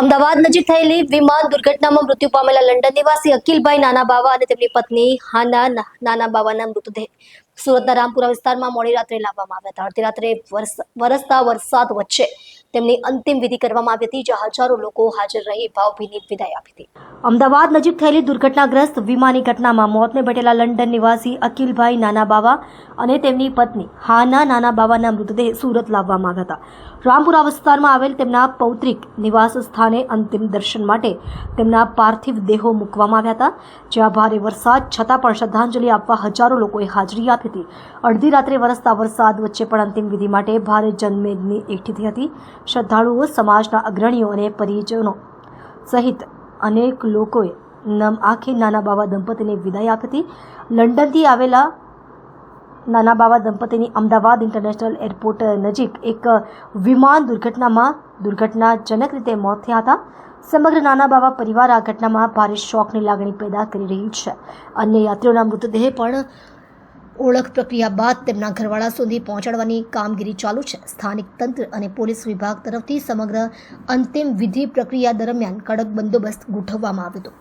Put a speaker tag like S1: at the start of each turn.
S1: અમદાવાદ નજીક થયેલી વિમાન દુર્ઘટનામાં મૃત્યુ પામેલા લંડન નિવાસી અકિલભાઈ નાના બાવા અને તેમની પત્ની હાના નાના બાવાના મૃતદેહ સુરતના રામપુરા વિસ્તારમાં મોડી રાત્રે લાવવામાં આવ્યા હતા. અડધી રાત્રે વરસ- વરસતા વરસાદ વચ્ચે તેમની અંતિમ વિધિ કરવામાં આવી હતી, જ્યાં હજારો લોકો હાજર રહી ભાવભીની વિદાય આપી હતી. અમદાવાદ નજીક થયેલી દુર્ઘટનાગ્રસ્ત વિમાની ઘટનામાં મોતને ભેટેલા લંડન નિવાસી અકિલભાઈ નાના બાવા અને તેમની પત્ની હાના બાવાના મૃતદેહ સુરત લાવવામાં આવ્યા હતા. રામપુરા વિસ્તારમાં આવેલ તેમના પૌત્રિક નિવાસ સ્થાને અંતિમ દર્શન માટે તેમના પાર્થિવ દેહો મૂકવામાં આવ્યા હતા. જ્યાં ભારે વરસાદ, છતાં પણ શ્રદ્ધાંજલિ આપવા હજારો લોકોએ હાજરી આપી હતી. અડધી રાત્રે વરસતા વરસાદ વચ્ચે પણ અંતિમ વિધિ માટે ભારે જનમેદની એકઠી થઈ હતી. શ્રદ્ધાળુઓ સમાજના અગ્રણીઓ અને પરિજનો સહિત અનેક લોકોએ નમ આંખે નાના બાવા દંપતીને વિદાય આપી. હતી લંડનથી આવેલા નાના બાવા દંપતીની અમદાવાદ ઇન્ટરનેશનલ એરપોર્ટ નજીક એક વિમાન દુર્ઘટનામાં દુર્ઘટનાજનક રીતે મોત થયા હતા. સમગ્ર નાના બાવા પરિવાર આ ઘટનામાં ભારે શોકની લાગણી પેદા કરી રહ્યું છે. અન્ય યાત્રીઓના મૃતદેહ પણ ઓળખ પ્રક્રિયા બાદ તેમના ઘરવાળા સુધી પહોંચાડવાની કામગીરી ચાલુ છે. સ્થાનિક તંત્ર અને પોલીસ વિભાગ તરફથી સમગ્ર અંતિમ વિધિ પ્રક્રિયા દરમિયાન કડક બંદોબસ્ત ગોઠવવામાં આવ્યો હતો.